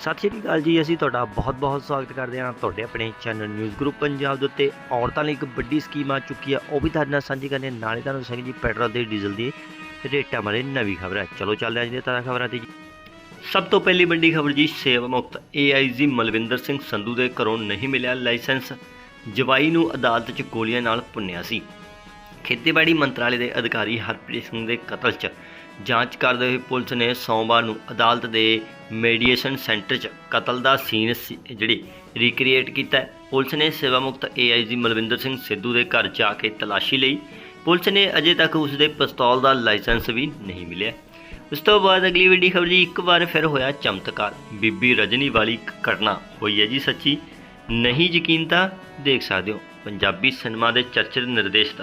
ਸਤਿ ਸ਼੍ਰੀ ਅਕਾਲ ਜੀ, ਅਸੀਂ ਤੁਹਾਡਾ ਬਹੁਤ-ਬਹੁਤ ਸਵਾਗਤ ਕਰਦੇ ਹਾਂ ਤੁਹਾਡੇ ਆਪਣੇ ਚੈਨਲ ਨਿਊਜ਼ ਗਰੁੱਪ ਪੰਜਾਬ ਦੇ ਉੱਤੇ। ਔਰਤਾਂ ਲਈ ਇੱਕ ਵੱਡੀ ਸਕੀਮ ਆ ਚੁੱਕੀ ਆ, ਉਹ ਵੀ ਤੁਹਾਡੇ ਨਾਲ ਸਾਂਝੀ ਕਰਨੇ ਨਾਲੇ ਤੁਹਾਨੂੰ ਸਿੰਘ ਜੀ, ਪੈਟਰੋਲ ਤੇ ਡੀਜ਼ਲ ਦੀ ਰੇਟਾਂ ਬਾਰੇ ਨਵੀਂ ਖਬਰ ਹੈ ਚਲੋ, ਚੱਲਦੇ ਹਾਂ ਜੀ ਤਾਜ਼ਾ ਖਬਰਾਂ ਤੇ ਜੀ। ਸਭ ਤੋਂ ਪਹਿਲੀ ਵੱਡੀ ਖਬਰ ਜੀ, ਸੇਵਾ ਮੁਕਤ ਏਆਈਜੀ ਮਲਵਿੰਦਰ ਸਿੰਘ ਸੰਧੂ ਦੇ ਘਰੋਂ ਨਹੀਂ ਮਿਲਿਆ ਲਾਇਸੈਂਸ। ਜਵਾਈ ਨੂੰ ਅਦਾਲਤ 'ਚ ਗੋਲੀਆਂ ਨਾਲ ਪੁੰਨਿਆ ਸੀ। ਖੇਤੀਬਾੜੀ ਮੰਤਰਾਲੇ ਦੇ ਅਧਿਕਾਰੀ ਹਰਪ੍ਰੀਤ ਸਿੰਘ ਦੇ ਕਤਲ 'ਚ ਜਾਂਚ ਕਰਦੇ ਹੋਏ ਪੁਲਿਸ ਨੇ ਸੋਮਵਾਰ ਨੂੰ ਅਦਾਲਤ ਦੇ ਮੈਡੀਏਸ਼ਨ ਸੈਂਟਰ 'ਚ ਕਤਲ ਦਾ ਸੀਨ ਸੀ- ਜਿਹੜੀ ਰੀਕ੍ਰੀਏਟ ਕੀਤਾ ਪੁਲਿਸ ਨੇ ਸੇਵਾ ਮੁਕਤ ਏਆਈਜੀ ਮਲਵਿੰਦਰ ਸਿੰਘ ਸਿੱਧੂ ਦੇ ਘਰ ਜਾ ਕੇ ਤਲਾਸ਼ੀ ਲਈ। ਪੁਲਿਸ ਨੇ ਅਜੇ ਤੱਕ ਉਸ ਦੇ ਪਿਸਤੌਲ ਦਾ ਲਾਇਸੈਂਸ ਵੀ ਨਹੀਂ ਮਿਲਿਆ। ਉਸ ਤੋਂ ਬਾਅਦ ਅਗਲੀ ਵੱਡੀ ਖਬਰ ਜੀ, ਇੱਕ ਵਾਰ ਫਿਰ ਹੋਇਆ ਚਮਤਕਾਰ। ਬੀਬੀ ਰਜਨੀ ਵਾਲੀ ਘਟਨਾ ਹੋਈ ਹੈ ਜੀ ਸੱਚੀ। ਨਹੀਂ ਯਕੀਨ ਤਾਂ ਦੇਖ ਸਕਦੇ ਹੋ। ਪੰਜਾਬੀ ਸਿਨੇਮਾ ਦੇ ਚਰਚਿਤ ਨਿਰਦੇਸ਼ਕ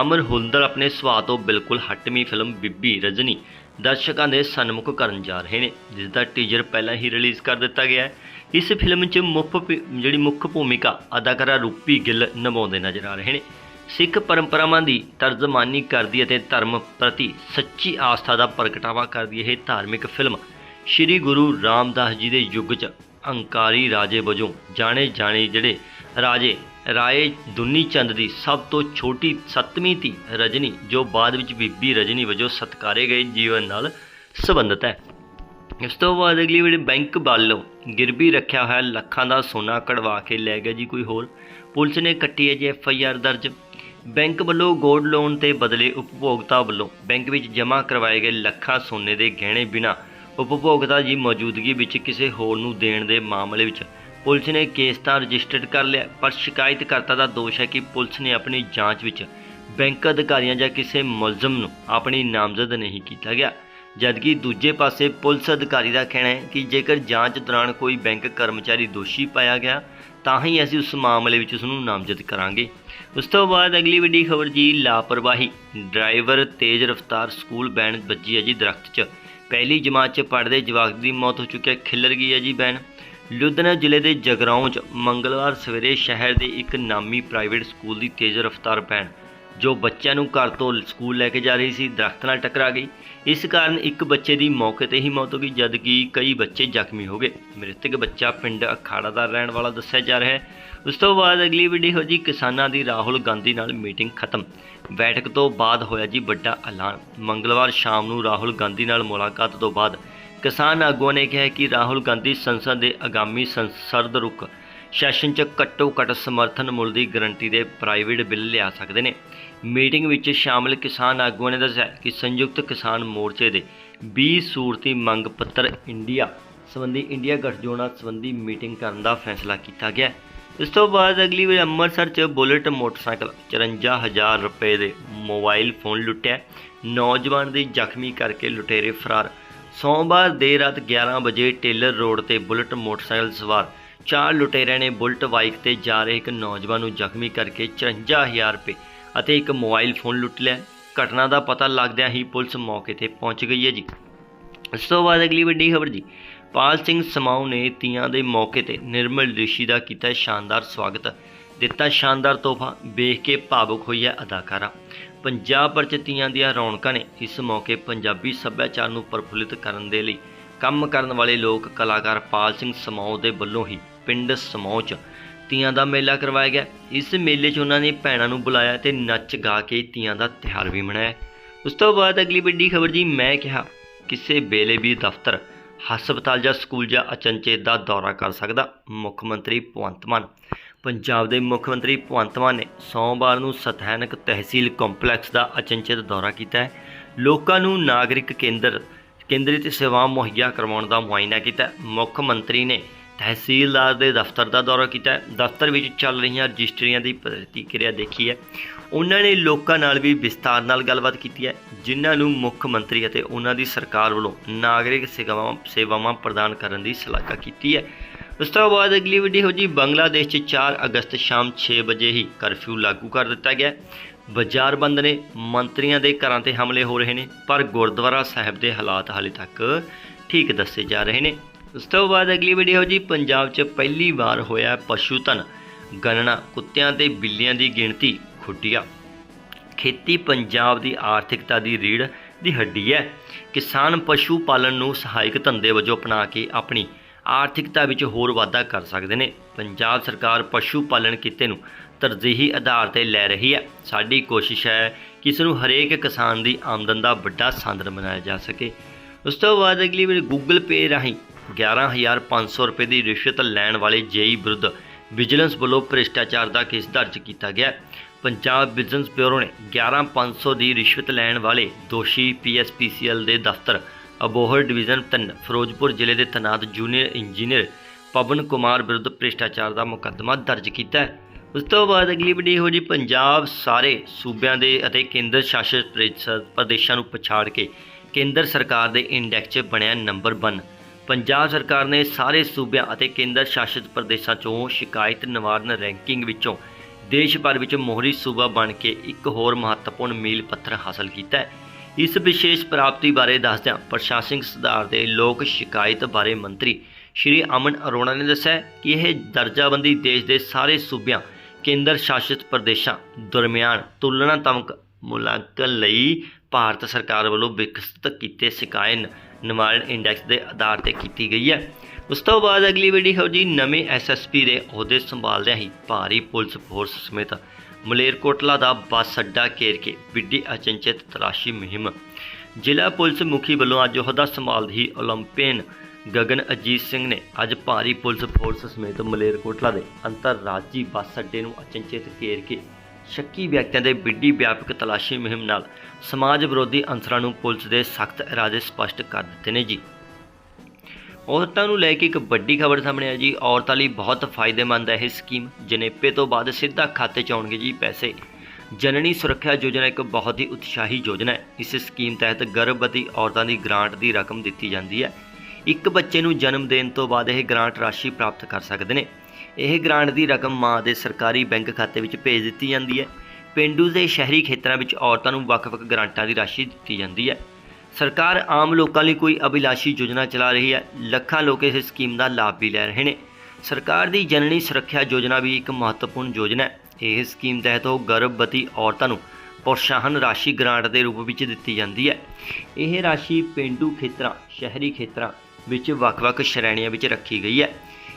ਅਮਰ ਹੁਲਦਰ ਆਪਣੇ ਸੁਭਾਅ ਤੋਂ ਬਿਲਕੁਲ ਹਟਵੀਂ ਫਿਲਮ ਬੀਬੀ ਰਜਨੀ ਦਰਸ਼ਕਾਂ ਦੇ ਸਨਮੁਖ ਕਰਨ ਜਾ ਰਹੇ ਨੇ, ਜਿਸ ਦਾ ਟੀਜ਼ਰ ਪਹਿਲਾਂ ਹੀ ਰਿਲੀਜ਼ ਕਰ ਦਿੱਤਾ ਗਿਆ ਹੈ। ਇਸ ਫਿਲਮ 'ਚ ਮੁੱਖ ਜਿਹੜੀ ਮੁੱਖ ਭੂਮਿਕਾ ਅਦਾਕਾਰਾ ਰੂਪੀ ਗਿੱਲ ਨਿਭਾਉਂਦੇ ਨਜ਼ਰ ਆ ਰਹੇ ਨੇ। ਸਿੱਖ ਪਰੰਪਰਾਵਾਂ ਦੀ ਤਰਜਮਾਨੀ ਕਰਦੀ ਅਤੇ ਧਰਮ ਪ੍ਰਤੀ ਸੱਚੀ ਆਸਥਾ ਦਾ ਪ੍ਰਗਟਾਵਾ ਕਰਦੀ ਇਹ ਧਾਰਮਿਕ ਫਿਲਮ। ਸ੍ਰੀ ਗੁਰੂ ਰਾਮਦਾਸ ਜੀ ਦੇ ਯੁੱਗ 'ਚ ਹੰਕਾਰੀ ਰਾਜੇ ਵਜੋਂ ਜਾਣੇ ਜਾਣੇ ਜਿਹੜੇ ਰਾਜੇ ਰਾਏ ਦੁਨੀ ਚੰਦ ਦੀ ਸਭ ਤੋਂ ਛੋਟੀ ਸੱਤਵੀਂ ਧੀ ਰਜਨੀ, ਜੋ ਬਾਅਦ ਵਿੱਚ ਬੀਬੀ ਰਜਨੀ ਵਜੋਂ ਸਤਕਾਰੇ ਗਏ ਜੀਵਨ ਨਾਲ ਸੰਬੰਧਿਤ ਹੈ। ਇਸ ਤੋਂ ਬਾਅਦ ਅਗਲੀ ਵੀਡੀਓ ਬੈਂਕ ਵੱਲੋਂ ਗਿਰਵੀ ਰੱਖਿਆ ਹੋਇਆ ਲੱਖਾਂ ਦਾ ਸੋਨਾ ਕਢਵਾ ਕੇ ਲੈ ਗਿਆ ਜੀ ਕੋਈ ਹੋਰ। ਪੁਲਿਸ ਨੇ ਕੱਟੀ ਹੈ ਜੀ ਐਫ ਆਈ ਆਰ ਦਰਜ। ਬੈਂਕ ਵੱਲੋਂ ਗੋਲਡ ਲੋਨ ਤੇ ਬਦਲੇ ਉਪਭੋਗਤਾ ਵੱਲੋਂ ਬੈਂਕ ਵਿੱਚ ਜਮ੍ਹਾਂ ਕਰਵਾਏ ਗਏ ਲੱਖਾਂ ਸੋਨੇ ਦੇ ਗਹਿਣੇ ਬਿਨਾਂ ਉਪਭੋਗਤਾ ਦੀ ਮੌਜੂਦਗੀ ਵਿੱਚ ਕਿਸੇ ਹੋਰ ਨੂੰ ਦੇਣ ਦੇ ਮਾਮਲੇ ਵਿੱਚ ਪੁਲਿਸ ਨੇ ਕੇਸ ਤਾਂ ਰਜਿਸਟਰਡ ਕਰ ਲਿਆ, ਪਰ ਸ਼ਿਕਾਇਤਕਰਤਾ ਦਾ ਦੋਸ਼ ਹੈ ਕਿ ਪੁਲਿਸ ਨੇ ਆਪਣੀ ਜਾਂਚ ਵਿੱਚ ਬੈਂਕ ਅਧਿਕਾਰੀਆਂ ਜਾਂ ਕਿਸੇ ਮੁਲਜ਼ਮ ਨੂੰ ਆਪਣੀ ਨਾਮਜ਼ਦ ਨਹੀਂ ਕੀਤਾ ਗਿਆ। ਜਦਕਿ ਦੂਜੇ ਪਾਸੇ ਪੁਲਿਸ ਅਧਿਕਾਰੀ ਦਾ ਕਹਿਣਾ ਹੈ ਕਿ ਜੇਕਰ ਜਾਂਚ ਦੌਰਾਨ ਕੋਈ ਬੈਂਕ ਕਰਮਚਾਰੀ ਦੋਸ਼ੀ ਪਾਇਆ ਗਿਆ, ਤਾਂ ਹੀ ਅਸੀਂ ਉਸ ਮਾਮਲੇ ਵਿੱਚ ਉਸ ਨੂੰ ਨਾਮਜ਼ਦ ਕਰਾਂਗੇ। ਉਸ ਤੋਂ ਬਾਅਦ ਅਗਲੀ ਵੱਡੀ ਖਬਰ ਜੀ, ਲਾਪਰਵਾਹੀ। ਡਰਾਈਵਰ ਤੇਜ਼ ਰਫ਼ਤਾਰ ਸਕੂਲ ਬੈਨ ਵੱਜੀ ਹੈ ਜੀ ਦਰਖਤ 'ਚ। ਪਹਿਲੀ ਜਮਾਤ 'ਚ ਪੜ੍ਹਦੇ ਜਵਾਕ ਦੀ ਮੌਤ ਹੋ ਚੁੱਕੀ ਹੈ। ਖਿੱਲਰ ਗਈ ਹੈ ਜੀ ਬੈਨ। ਲੁਧਿਆਣਾ ਜ਼ਿਲ੍ਹੇ ਦੇ ਜਗਰਾਉਂ 'ਚ ਮੰਗਲਵਾਰ ਸਵੇਰੇ ਸ਼ਹਿਰ ਦੇ ਇੱਕ ਨਾਮੀ ਪ੍ਰਾਈਵੇਟ ਸਕੂਲ ਦੀ ਤੇਜ਼ ਰਫ਼ਤਾਰ ਬੈਨ ਜੋ ਬੱਚਿਆਂ ਨੂੰ ਘਰ ਤੋਂ ਸਕੂਲ ਲੈ ਕੇ ਜਾ ਰਹੀ ਸੀ, ਦਰਖਤ ਨਾਲ ਟਕਰਾ ਗਈ। ਇਸ ਕਾਰਨ ਇੱਕ ਬੱਚੇ ਦੀ ਮੌਕੇ ਤੇ ਹੀ ਮੌਤ ਹੋ ਗਈ, ਜਦਕਿ ਕਈ ਬੱਚੇ ਜ਼ਖਮੀ ਹੋ ਗਏ। ਮ੍ਰਿਤਕ ਬੱਚਾ ਪਿੰਡ ਅਖਾੜਾ ਦਾ ਰਹਿਣ ਵਾਲਾ ਦੱਸਿਆ ਜਾ ਰਿਹਾ ਹੈ। ਉਸ ਤੋਂ ਬਾਅਦ ਅਗਲੀ ਵੀਡੀਓ ਜੀ, ਕਿਸਾਨਾਂ ਦੀ ਰਾਹੁਲ ਗਾਂਧੀ ਨਾਲ ਮੀਟਿੰਗ ਖਤਮ। ਬੈਠਕ ਤੋਂ ਬਾਅਦ ਹੋਇਆ ਜੀ ਵੱਡਾ ਐਲਾਨ। ਮੰਗਲਵਾਰ ਸ਼ਾਮ ਨੂੰ ਰਾਹੁਲ ਗਾਂਧੀ ਨਾਲ ਮੁਲਾਕਾਤ ਤੋਂ ਬਾਅਦ ਕਿਸਾਨ ਆਗੂਆਂ ਨੇ ਕਿਹਾ ਕਿ ਰਾਹੁਲ ਗਾਂਧੀ ਸੰਸਦ ਦੇ ਆਗਾਮੀ ਸੰਸਦ ਰੁਕ ਸੈਸ਼ਨ 'ਚ ਘੱਟੋ ਘੱਟ ਸਮਰਥਨ ਮੁੱਲ ਦੀ ਗਰੰਟੀ ਦੇ ਪ੍ਰਾਈਵੇਟ ਬਿੱਲ ਲਿਆ ਸਕਦੇ ਨੇ। ਮੀਟਿੰਗ ਵਿੱਚ ਸ਼ਾਮਲ ਕਿਸਾਨ ਆਗੂਆਂ ਨੇ ਦੱਸਿਆ ਕਿ ਸੰਯੁਕਤ ਕਿਸਾਨ ਮੋਰਚੇ ਦੇ 20 ਸੂਰਤੀ ਮੰਗ ਪੱਤਰ ਇੰਡੀਆ ਸੰਬੰਧੀ ਇੰਡੀਆ ਗਠਜੋੜਾਂ ਸੰਬੰਧੀ ਮੀਟਿੰਗ ਕਰਨ ਦਾ ਫੈਸਲਾ ਕੀਤਾ ਗਿਆ। ਇਸ ਤੋਂ ਬਾਅਦ ਅਗਲੀ ਵਾਰ ਅੰਮ੍ਰਿਤਸਰ 'ਚ ਬੁਲਟ ਮੋਟਰਸਾਈਕਲ 54000 ਰੁਪਏ ਦੇ ਮੋਬਾਈਲ ਫੋਨ ਲੁੱਟਿਆ। ਨੌਜਵਾਨ ਦੀ ਜ਼ਖਮੀ ਕਰਕੇ ਲੁਟੇਰੇ ਫਰਾਰ ਸੋਮਵਾਰ ਦੇਰ ਰਾਤ 11 ਵਜੇ ਟੇਲਰ ਰੋਡ ਤੇ ਬੁਲਟ ਮੋਟਰਸਾਈਕਲ ਸਵਾਰ ਚਾਰ ਲੁਟੇਰਿਆਂ ਨੇ ਬੁਲਟ ਬਾਈਕ ਤੇ ਜਾ ਰਹੇ ਇੱਕ ਨੌਜਵਾਨ ਨੂੰ ਜ਼ਖਮੀ ਕਰਕੇ 54000 ਰੁਪਏ ਅਤੇ ਇੱਕ ਮੋਬਾਈਲ ਫੋਨ ਲੁੱਟ ਲਿਆ। ਘਟਨਾ ਦਾ ਪਤਾ ਲੱਗਦਿਆਂ ਹੀ ਪੁਲਿਸ ਮੌਕੇ ਤੇ ਪਹੁੰਚ ਗਈ ਹੈ ਜੀ। ਇਸ ਤੋਂ ਬਾਅਦ ਅਗਲੀ ਵੱਡੀ ਖਬਰ ਜੀ। ਪਾਲ ਸਿੰਘ ਸਮਾਉ ਨੇ ਤੀਆਂ ਦੇ ਮੌਕੇ ਤੇ ਨਿਰਮਲ ਰਿਸ਼ੀ ਦਾ ਕੀਤਾ ਸ਼ਾਨਦਾਰ ਸਵਾਗਤ। ਦਿੱਤਾ ਸ਼ਾਨਦਾਰ ਤੋਹਫਾ, ਵੇਖ ਕੇ ਭਾਵੁਕ ਹੋਈ ਹੈ ਅਦਾਕਾਰਾ। ਪੰਜਾਬ ਭਰ 'ਚ ਤੀਆਂ ਦੀਆਂ ਰੌਣਕਾਂ ਨੇ ਇਸ ਮੌਕੇ ਪੰਜਾਬੀ ਸੱਭਿਆਚਾਰ ਨੂੰ ਪ੍ਰਫੁੱਲਿਤ ਕਰਨ ਦੇ ਲਈ ਕੰਮ ਕਰਨ ਵਾਲੇ ਲੋਕ ਕਲਾਕਾਰ ਪਾਲ ਸਿੰਘ ਸਮਾਉ ਦੇ ਵੱਲੋਂ ਹੀ ਪਿੰਡ ਸਮਾਉ 'ਚ ਤੀਆਂ ਦਾ ਮੇਲਾ ਕਰਵਾਇਆ ਗਿਆ। ਇਸ ਮੇਲੇ 'ਚ ਉਹਨਾਂ ਨੇ ਭੈਣਾਂ ਨੂੰ ਬੁਲਾਇਆ ਤੇ ਨੱਚ ਗਾ ਕੇ ਤੀਆਂ ਦਾ ਤਿਉਹਾਰ ਵੀ ਮਨਾਇਆ। ਉਸ ਤੋਂ ਬਾਅਦ ਅਗਲੀ ਵੱਡੀ ਖਬਰ ਜੀ, ਮੈਂ ਕਿਹਾ, ਕਿਸੇ ਵੇਲੇ ਵੀ ਦਫ਼ਤਰ, ਹਸਪਤਾਲ ਜਾਂ ਸਕੂਲ ਜਾਂ ਅਚਨਚੇਤ ਦਾ ਦੌਰਾ ਕਰ ਸਕਦਾ, ਮੁੱਖ ਮੰਤਰੀ ਭਗਵੰਤ ਮਾਨ। ਪੰਜਾਬ ਦੇ ਮੁੱਖ ਮੰਤਰੀ ਭਗਵੰਤ ਮਾਨ ਨੇ ਸੋਮਵਾਰ ਨੂੰ ਸਥਾਨਕ ਤਹਿਸੀਲ ਕੰਪਲੈਕਸ ਦਾ ਅਚਨਚੇਤ ਦੌਰਾ ਕੀਤਾ ਹੈ। ਲੋਕਾਂ ਨੂੰ ਨਾਗਰਿਕ ਕੇਂਦਰ, ਕੇਂਦਰਿਤ ਸੇਵਾਵਾਂ ਮੁਹੱਈਆ ਕਰਵਾਉਣ ਦਾ ਮੁਆਇਨਾ ਕੀਤਾ ਮੁੱਖ ਮੰਤਰੀ ਨੇ ਤਹਿਸੀਲਦਾਰ ਦੇ ਦਫ਼ਤਰ ਦਾ ਦੌਰਾ ਕੀਤਾ ਦਫ਼ਤਰ ਵਿੱਚ ਚੱਲ ਰਹੀਆਂ ਰਜਿਸਟਰੀਆਂ ਦੀ ਪ੍ਰਤੀਕਿਰਿਆ ਦੇਖੀ ਹੈ। ਉਹਨਾਂ ਨੇ ਲੋਕਾਂ ਨਾਲ ਵੀ ਵਿਸਤਾਰ ਨਾਲ ਗੱਲਬਾਤ ਕੀਤੀ ਹੈ, ਜਿਨ੍ਹਾਂ ਨੂੰ ਮੁੱਖ ਮੰਤਰੀ ਅਤੇ ਉਹਨਾਂ ਦੀ ਸਰਕਾਰ ਵੱਲੋਂ ਨਾਗਰਿਕ ਸੇਵਾਵਾਂ ਸੇਵਾਵਾਂ ਪ੍ਰਦਾਨ ਕਰਨ ਦੀ ਸ਼ਲਾਘਾ ਕੀਤੀ ਹੈ। ਉਸ ਤੋਂ ਬਾਅਦ ਅਗਲੀ ਵੀਡੀਓ ਜੀ ਬੰਗਲਾਦੇਸ਼ 'ਚ 4 ਅਗਸਤ ਸ਼ਾਮ 6 ਵਜੇ ਹੀ ਕਰਫਿਊ ਲਾਗੂ ਕਰ ਦਿੱਤਾ ਗਿਆ ਬਾਜ਼ਾਰ ਬੰਦ ਨੇ ਮੰਤਰੀਆਂ ਦੇ ਘਰਾਂ ਤੇ ਹਮਲੇ ਹੋ ਰਹੇ ਨੇ, ਪਰ ਗੁਰਦੁਆਰਾ ਸਾਹਿਬ ਦੇ ਹਾਲਾਤ ਹਾਲੇ ਤੱਕ ਠੀਕ ਦੱਸੇ ਜਾ ਰਹੇ ਨੇ। ਉਸ ਤੋਂ ਬਾਅਦ ਅਗਲੀ ਵੀਡੀਓ ਜੀ ਪੰਜਾਬ 'ਚ ਪਹਿਲੀ ਵਾਰ ਹੋਇਆ ਪਸ਼ੂ ਧਨ ਗਣਨਾ, ਕੁੱਤਿਆਂ ਤੇ ਬਿੱਲੀਆਂ ਦੀ ਗਿਣਤੀ ਖੁੱਡੀਆ ਖੇਤੀ ਪੰਜਾਬ ਦੀ ਆਰਥਿਕਤਾ ਦੀ ਰੀੜ ਦੀ ਹੱਡੀ ਹੈ। ਕਿਸਾਨ ਪਸ਼ੂ ਪਾਲਣ ਨੂੰ ਸਹਾਇਕ ਧੰਦੇ ਵਜੋਂ ਅਪਣਾ ਕੇ ਆਪਣੀ ਆਰਥਿਕਤਾ ਵਿੱਚ ਹੋਰ ਵਾਧਾ ਕਰ ਸਕਦੇ ਨੇ। ਪੰਜਾਬ ਸਰਕਾਰ ਪਸ਼ੂ ਪਾਲਣ ਕਿੱਤੇ ਨੂੰ ਤਰਜੀਹੀ ਆਧਾਰ ਤੇ ਲੈ ਰਹੀ ਹੈ। ਸਾਡੀ ਕੋਸ਼ਿਸ਼ ਹੈ ਕਿ ਇਸ ਨੂੰ ਹਰੇਕ ਕਿਸਾਨ ਦੀ ਆਮਦਨ ਦਾ ਵੱਡਾ ਸਾਧਨ ਬਣਾਇਆ ਜਾ ਸਕੇ। ਉਸ ਤੋਂ ਬਾਅਦ ਅਗਲੀ ਵਾਰ ਗੂਗਲ ਪੇ ਰਾਹੀਂ 11500 ਰੁਪਏ ਦੀ ਰਿਸ਼ਵਤ ਲੈਣ ਵਾਲੇ ਜੇਈ ਵਿਰੁੱਧ ਵਿਜੀਲੈਂਸ ਵੱਲੋਂ ਭ੍ਰਿਸ਼ਟਾਚਾਰ ਦਾ ਕੇਸ ਦਰਜ ਕੀਤਾ ਗਿਆ ਪੰਜਾਬ ਵਿਜੀਲੈਂਸ ਬਿਊਰੋ ਨੇ 11500 ਦੀ ਰਿਸ਼ਵਤ ਲੈਣ ਵਾਲੇ ਦੋਸ਼ੀ ਪੀਐਸਪੀਸੀਐਲ ਦੇ ਦਫ਼ਤਰ ਅਬੋਹਰ ਡਿਵੀਜ਼ਨ 3 ਫਿਰੋਜ਼ਪੁਰ ਜ਼ਿਲ੍ਹੇ ਦੇ ਤਨਾਤ ਜੂਨੀਅਰ ਇੰਜੀਨੀਅਰ ਪਵਨ ਕੁਮਾਰ ਵਿਰੁੱਧ ਭ੍ਰਿਸ਼ਟਾਚਾਰ ਦਾ ਮੁਕੱਦਮਾ ਦਰਜ ਕੀਤਾ ਹੈ। ਉਸ ਤੋਂ ਬਾਅਦ ਅਗਲੀ ਵੱਡੀ ਹੋ ਜੀ ਪੰਜਾਬ ਸਾਰੇ ਸੂਬਿਆਂ ਦੇ ਅਤੇ ਕੇਂਦਰ ਸ਼ਾਸਿਤ ਪ੍ਰਦੇਸ਼ਾਂ ਨੂੰ ਪਛਾੜ ਕੇ ਕੇਂਦਰ ਸਰਕਾਰ ਦੇ ਇੰਡੈਕਸ 'ਚ ਬਣਿਆ ਨੰਬਰ 1 ਪੰਜਾਬ ਸਰਕਾਰ ਨੇ ਸਾਰੇ ਸੂਬਿਆਂ ਅਤੇ ਕੇਂਦਰ ਸ਼ਾਸਿਤ ਪ੍ਰਦੇਸ਼ਾਂ 'ਚੋਂ ਸ਼ਿਕਾਇਤ ਨਿਵਾਰਨ ਰੈਂਕਿੰਗ ਵਿੱਚੋਂ ਦੇਸ਼ ਭਰ ਵਿੱਚ ਮੋਹਰੀ ਸੂਬਾ ਬਣ ਕੇ ਇੱਕ ਹੋਰ ਮਹੱਤਵਪੂਰਨ ਮੀਲ ਪੱਥਰ ਹਾਸਲ ਕੀਤਾ ਹੈ। ਇਸ ਵਿਸ਼ੇਸ਼ ਪ੍ਰਾਪਤੀ ਬਾਰੇ ਦੱਸਦਿਆਂ ਪ੍ਰਸ਼ਾਸਨਿਕ ਸੁਧਾਰ ਦੇ ਲੋਕ ਸ਼ਿਕਾਇਤ ਬਾਰੇ ਮੰਤਰੀ ਸ਼੍ਰੀ ਅਮਨ ਅਰੋੜਾ ਨੇ ਦੱਸਿਆ ਕਿ ਇਹ ਦਰਜਾਬੰਦੀ ਦੇਸ਼ ਦੇ ਸਾਰੇ ਸੂਬਿਆਂ, ਕੇਂਦਰ ਸ਼ਾਸਿਤ ਪ੍ਰਦੇਸ਼ਾਂ ਦਰਮਿਆਨ ਤੁਲਨਾਤਮਕ ਮੁਲਾਂਕਣ ਲਈ ਭਾਰਤ ਸਰਕਾਰ ਵੱਲੋਂ ਵਿਕਸਿਤ ਕੀਤੇ ਸ਼ਿਕਾਇਨ ਨਿਵਾਰਣ ਇੰਡੈਕਸ ਦੇ ਆਧਾਰ ਤੇ ਕੀਤੀ ਗਈ ਹੈ। ਉਸ ਤੋਂ ਬਾਅਦ ਅਗਲੀ ਵੀਡੀਓ ਜੀ ਨਵੇਂ ਐਸਐਸਪੀ ਦੇ ਅਹੁਦੇ ਸੰਭਾਲਦਿਆਂ ਹੀ ਭਾਰੀ ਪੁਲਿਸ ਫੋਰਸ ਸਮੇਤ ਮਲੇਰਕੋਟਲਾ ਦਾ ਬੱਸ ਅੱਡਾ ਘੇਰ ਕੇ ਵਿੱਢੀ ਅਚਨਚੇਤ ਤਲਾਸ਼ੀ ਮੁਹਿੰਮ। ਜ਼ਿਲ੍ਹਾ ਪੁਲਿਸ ਮੁਖੀ ਵੱਲੋਂ ਅੱਜ ਅਹੁਦਾ ਸੰਭਾਲਦੀ ਹੀ ਓਲੰਪੀਅਨ ਗਗਨ ਅਜੀਤ ਸਿੰਘ ਨੇ ਅੱਜ ਭਾਰੀ ਪੁਲਿਸ ਫੋਰਸ ਸਮੇਤ ਮਲੇਰਕੋਟਲਾ ਦੇ ਅੰਤਰਰਾਜੀ ਬੱਸ ਅੱਡੇ ਨੂੰ ਅਚਨਚੇਤ ਘੇਰ ਕੇ ਸ਼ੱਕੀ ਵਿਅਕਤੀਆਂ ਦੇ ਵਿੱਢੀ ਵਿਆਪਕ ਤਲਾਸ਼ੀ ਮੁਹਿੰਮ ਨਾਲ ਸਮਾਜ ਵਿਰੋਧੀ ਅੰਸਰਾਂ ਨੂੰ ਪੁਲਿਸ ਦੇ ਸਖਤ ਇਰਾਦੇ ਸਪਸ਼ਟ ਕਰ ਦਿੱਤੇ ਨੇ ਜੀ। ਔਰਤਾਂ ਨੂੰ ਲੈ ਕੇ ਇੱਕ ਵੱਡੀ ਖਬਰ ਸਾਹਮਣੇ ਆ ਜੀ। ਔਰਤਾਂ ਲਈ ਬਹੁਤ ਫਾਇਦੇਮੰਦ ਹੈ ਇਹ ਸਕੀਮ ਜਨੇਪੇ ਤੋਂ ਬਾਅਦ ਸਿੱਧਾ ਖਾਤੇ 'ਚ ਆਉਣਗੇ ਜੀ ਪੈਸੇ। ਜਨਨੀ ਸੁਰੱਖਿਆ ਯੋਜਨਾ ਇੱਕ ਬਹੁਤ ਹੀ ਉਤਸ਼ਾਹੀ ਯੋਜਨਾ ਹੈ। ਇਸ ਸਕੀਮ ਤਹਿਤ ਗਰਭਵਤੀ ਔਰਤਾਂ ਦੀ ਗ੍ਰਾਂਟ ਦੀ ਰਕਮ ਦਿੱਤੀ ਜਾਂਦੀ ਹੈ। ਇੱਕ ਬੱਚੇ ਨੂੰ ਜਨਮ ਦੇਣ ਤੋਂ ਬਾਅਦ ਇਹ ਗ੍ਰਾਂਟ ਰਾਸ਼ੀ ਪ੍ਰਾਪਤ ਕਰ ਸਕਦੇ ਨੇ। ਇਹ ਗ੍ਰਾਂਟ ਦੀ ਰਕਮ ਮਾਂ ਦੇ ਸਰਕਾਰੀ ਬੈਂਕ ਖਾਤੇ ਵਿੱਚ ਭੇਜ ਦਿੱਤੀ ਜਾਂਦੀ ਹੈ। ਪਿੰਡੂ ਦੇ ਸ਼ਹਿਰੀ ਖੇਤਰਾਂ ਵਿੱਚ ਔਰਤਾਂ ਨੂੰ ਵੱਖ-ਵੱਖ ਗ੍ਰਾਂਟਾਂ ਦੀ ਰਾਸ਼ੀ ਦਿੱਤੀ ਜਾਂਦੀ ਹੈ। ਸਰਕਾਰ ਆਮ ਲੋਕਾਂ ਲਈ ਕੋਈ ਅਭਿਲਾਸ਼ੀ ਯੋਜਨਾ ਚਲਾ ਰਹੀ ਹੈ। ਲੱਖਾਂ ਲੋਕ ਇਸ ਸਕੀਮ ਦਾ ਲਾਭ ਵੀ ਲੈ ਰਹੇ ਨੇ। ਸਰਕਾਰ ਦੀ ਜਨਨੀ ਸੁਰੱਖਿਆ ਯੋਜਨਾ ਵੀ ਇੱਕ ਮਹੱਤਵਪੂਰਨ ਯੋਜਨਾ ਹੈ। ਇਹ ਸਕੀਮ ਤਹਿਤ ਉਹ ਗਰਭਵਤੀ ਔਰਤਾਂ ਨੂੰ ਪ੍ਰੋਤਸਾਹਨ ਰਾਸ਼ੀ ਗ੍ਰਾਂਟ ਦੇ ਰੂਪ ਵਿੱਚ ਦਿੱਤੀ ਜਾਂਦੀ ਹੈ। ਇਹ ਰਾਸ਼ੀ ਪਿੰਡੂ ਖੇਤਰਾਂ, ਸ਼ਹਿਰੀ ਖੇਤਰਾਂ ਵਿੱਚ ਵੱਖ-ਵੱਖ ਸ਼੍ਰੇਣੀਆਂ ਵਿੱਚ ਰੱਖੀ ਗਈ ਹੈ।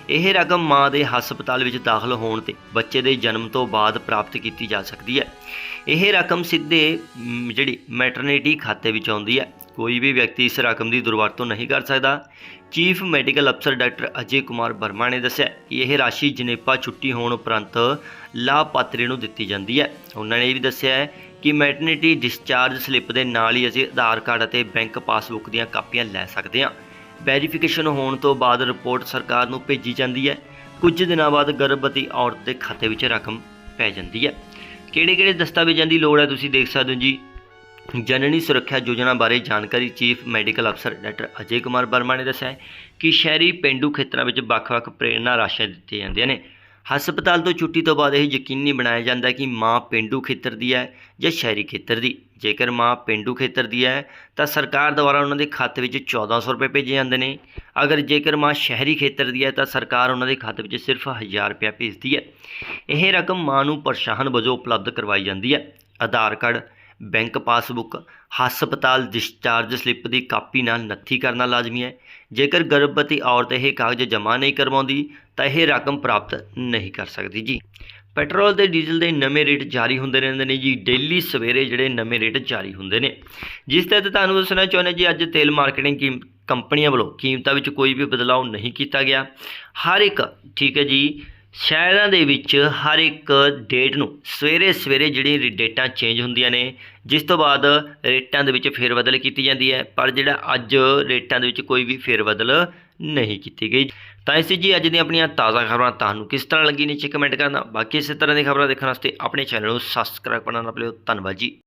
ਇਹ ਰਕਮ ਮਾਂ ਦੇ ਹਸਪਤਾਲ ਵਿੱਚ ਦਾਖਲ ਹੋਣ ਤੇ ਬੱਚੇ ਦੇ ਜਨਮ ਤੋਂ ਬਾਅਦ ਪ੍ਰਾਪਤ ਕੀਤੀ ਜਾ ਸਕਦੀ ਹੈ। ਇਹ ਰਕਮ ਸਿੱਧੇ ਜਿਹੜੀ ਮੈਟਰਨਿਟੀ ਖਾਤੇ ਵਿੱਚ ਆਉਂਦੀ ਹੈ। ਕੋਈ ਵੀ ਵਿਅਕਤੀ ਇਸ ਰਕਮ ਦੀ ਦੁਰਵਰਤੋਂ ਨਹੀਂ ਕਰ ਸਕਦਾ। ਚੀਫ ਮੈਡੀਕਲ ਅਫਸਰ ਡਾਕਟਰ ਅਜੇ ਕੁਮਾਰ ਵਰਮਾ ਨੇ ਦੱਸਿਆ ਕਿ ਇਹ ਰਾਸ਼ੀ ਜਨੇਪਾ ਛੁੱਟੀ ਹੋਣ ਉਪਰੰਤ ਲਾਭਪਾਤਰੀ ਨੂੰ ਦਿੱਤੀ ਜਾਂਦੀ ਹੈ। ਉਹਨਾਂ ਨੇ ਇਹ ਵੀ ਦੱਸਿਆ ਹੈ ਕਿ ਮੈਟਰਨਿਟੀ ਡਿਸਚਾਰਜ ਸਲਿੱਪ ਦੇ ਨਾਲ ਹੀ ਅਸੀਂ ਆਧਾਰ ਕਾਰਡ ਅਤੇ ਬੈਂਕ ਪਾਸਬੁੱਕ ਦੀਆਂ ਕਾਪੀਆਂ ਲੈ ਸਕਦੇ ਹਾਂ। ਵੈਰੀਫਿਕੇਸ਼ਨ ਹੋਣ ਤੋਂ ਬਾਅਦ ਰਿਪੋਰਟ ਸਰਕਾਰ ਨੂੰ ਭੇਜੀ ਜਾਂਦੀ ਹੈ। ਕੁਝ ਦਿਨਾਂ ਬਾਅਦ ਗਰਭਵਤੀ ਔਰਤ ਦੇ ਖਾਤੇ ਵਿੱਚ ਰਕਮ ਪੈ ਜਾਂਦੀ ਹੈ। ਕਿਹੜੇ ਕਿਹੜੇ ਦਸਤਾਵੇਜ਼ਾਂ ਦੀ ਲੋੜ ਹੈ ਤੁਸੀਂ ਦੇਖ ਸਕਦੇ ਹੋ ਜੀ? ਜਨਨੀ ਸੁਰੱਖਿਆ ਯੋਜਨਾ ਬਾਰੇ ਜਾਣਕਾਰੀ ਚੀਫ ਮੈਡੀਕਲ ਅਫਸਰ ਡਾਕਟਰ ਅਜੇ ਕੁਮਾਰ ਵਰਮਾ ਨੇ ਦੱਸਿਆ ਕਿ ਸ਼ਹਿਰੀ ਪਿੰਡੂ ਖੇਤਰਾਂ ਵਿੱਚ ਵੱਖ-ਵੱਖ ਪ੍ਰੇਰਣਾ ਰਾਸ਼ੀਆਂ ਦਿੱਤੀਆਂ ਜਾਂਦੀਆਂ ਨੇ। ਹਸਪਤਾਲ ਤੋਂ ਛੁੱਟੀ ਤੋਂ ਬਾਅਦ ਇਹ ਯਕੀਨੀ ਬਣਾਇਆ ਜਾਂਦਾ ਕਿ ਮਾਂ ਪਿੰਡੂ ਖੇਤਰ ਦੀ ਹੈ ਜਾਂ ਸ਼ਹਿਰੀ ਖੇਤਰ ਦੀ। ਜੇਕਰ ਮਾਂ ਪਿੰਡੂ ਖੇਤਰ ਦੀ ਹੈ, ਤਾਂ ਸਰਕਾਰ ਦੁਆਰਾ ਉਹਨਾਂ ਦੇ ਖਾਤੇ ਵਿੱਚ 1400 ਰੁਪਏ ਭੇਜੇ ਜਾਂਦੇ ਨੇ। ਅਗਰ ਜੇਕਰ ਮਾਂ ਸ਼ਹਿਰੀ ਖੇਤਰ ਦੀ ਹੈ, ਤਾਂ ਸਰਕਾਰ ਉਹਨਾਂ ਦੇ ਖਾਤੇ ਵਿੱਚ ਸਿਰਫ 1000 ਰੁਪਏ ਭੇਜਦੀ ਹੈ। ਇਹ ਰਕਮ ਮਾਂ ਨੂੰ ਪ੍ਰਸ਼ਾਸਨ ਵਜੋਂ ਉਪਲਬਧ ਕਰਵਾਈ ਜਾਂਦੀ ਹੈ। ਆਧਾਰ ਕਾਰਡ ਬੈਂਕ ਪਾਸਬੁੱਕ, ਹਸਪਤਾਲ ਡਿਸਚਾਰਜ ਸਲਿੱਪ ਦੀ ਕਾਪੀ ਨਾਲ ਨੱਥੀ ਕਰਨਾ ਲਾਜ਼ਮੀ ਹੈ। ਜੇਕਰ ਗਰਭਵਤੀ ਔਰਤ ਇਹ ਕਾਗਜ਼ ਜਮ੍ਹਾਂ ਨਹੀਂ ਕਰਵਾਉਂਦੀ, ਤਾਂ ਇਹ ਰਕਮ ਪ੍ਰਾਪਤ ਨਹੀਂ ਕਰ ਸਕਦੀ ਜੀ। ਪੈਟਰੋਲ ਤੇ ਡੀਜ਼ਲ ਦੇ ਨਵੇਂ ਰੇਟ ਜਾਰੀ ਹੁੰਦੇ ਰਹਿੰਦੇ ਨੇ ਜੀ। ਡੇਲੀ ਸਵੇਰੇ ਜਿਹੜੇ ਨਵੇਂ ਰੇਟ ਜਾਰੀ ਹੁੰਦੇ ਨੇ। ਜਿਸ ਤਹਿਤ ਤੁਹਾਨੂੰ ਦੱਸਣਾ ਚਾਹੁੰਦੇ ਜੀ, ਅੱਜ ਤੇਲ ਮਾਰਕੀਟਿੰਗ ਕੀ ਕੰਪਨੀਆਂ ਵੱਲੋਂ ਕੀਮਤਾਂ ਵਿੱਚ ਕੋਈ ਵੀ ਬਦਲਾਅ ਨਹੀਂ ਕੀਤਾ ਗਿਆ। ਹਰ ਇੱਕ, ਠੀਕ ਹੈ ਜੀ ਸ਼ਹਿਰਾਂ ਦੇ ਵਿੱਚ ਹਰ ਇੱਕ ਡੇਟ ਨੂੰ ਸਵੇਰੇ ਸਵੇਰੇ ਜਿਹੜੀ ਡੇਟਾਂ ਚੇਂਜ ਹੁੰਦੀਆਂ ਨੇ, ਜਿਸ ਤੋਂ ਬਾਅਦ ਰੇਟਾਂ ਦੇ ਵਿੱਚ ਫੇਰਬਦਲ ਕੀਤੀ ਜਾਂਦੀ ਹੈ, ਪਰ ਜਿਹੜਾ ਅੱਜ ਰੇਟਾਂ ਦੇ ਵਿੱਚ ਕੋਈ ਵੀ ਫੇਰਬਦਲ ਨਹੀਂ ਕੀਤੀ ਗਈ। ਤਾਂ ਇਸੇ ਜੀ ਅੱਜ ਦੀਆਂ ਆਪਣੀਆਂ ਤਾਜ਼ਾ ਖਬਰਾਂ ਤੁਹਾਨੂੰ ਕਿਸ ਤਰ੍ਹਾਂ ਲੱਗੀ ਨੀਚੇ ਕਮੈਂਟ ਕਰਨਾ। ਬਾਕੀ ਇਸੇ ਤਰ੍ਹਾਂ ਦੀਆਂ ਖਬਰਾਂ ਦੇਖਣ ਵਾਸਤੇ ਆਪਣੇ ਚੈਨਲ ਨੂੰ ਸਬਸਕ੍ਰਾਈਬ ਕਰਨਾ ਨਾ ਭੁੱਲਿਓ। ਧੰਨਵਾਦ ਜੀ।